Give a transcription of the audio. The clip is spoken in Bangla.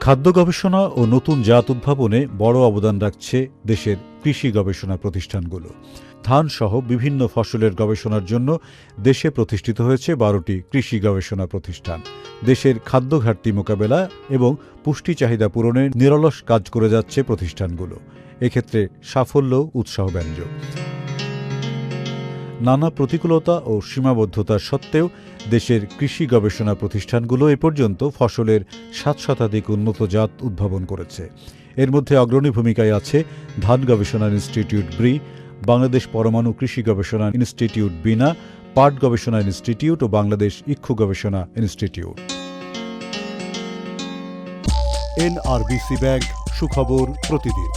খাদ্য গবেষণা ও নতুন জাত উদ্ভাবনে বড় অবদান রাখছে দেশের কৃষি গবেষণা প্রতিষ্ঠানগুলো। ধান সহ বিভিন্ন ফসলের গবেষণার জন্য দেশে প্রতিষ্ঠিত হয়েছে বারোটি কৃষি গবেষণা প্রতিষ্ঠান। দেশের খাদ্য ঘাটতি মোকাবেলা এবং পুষ্টি চাহিদা পূরণে নিরলস কাজ করে যাচ্ছে প্রতিষ্ঠানগুলো। এক্ষেত্রে সাফল্য, উৎসাহ উৎসাহব্যঞ্জক নানা প্রতিকূলতা ও সীমাবদ্ধতা সত্ত্বেও দেশের কৃষি গবেষণা প্রতিষ্ঠানগুলো এ পর্যন্ত ফসলের সাত শতাধিক উন্নত জাত উদ্ভাবন করেছে। এর মধ্যে অগ্রণী ভূমিকায় আছে ধান গবেষণা ইনস্টিটিউট ব্রি, বাংলাদেশ পরমাণু কৃষি গবেষণা ইনস্টিটিউট বিনা, পাট গবেষণা ইনস্টিটিউট ও বাংলাদেশ ইক্ষু গবেষণা ইনস্টিটিউট। এনআরবিসি ব্যাংক, সুখবর প্রতিদিন।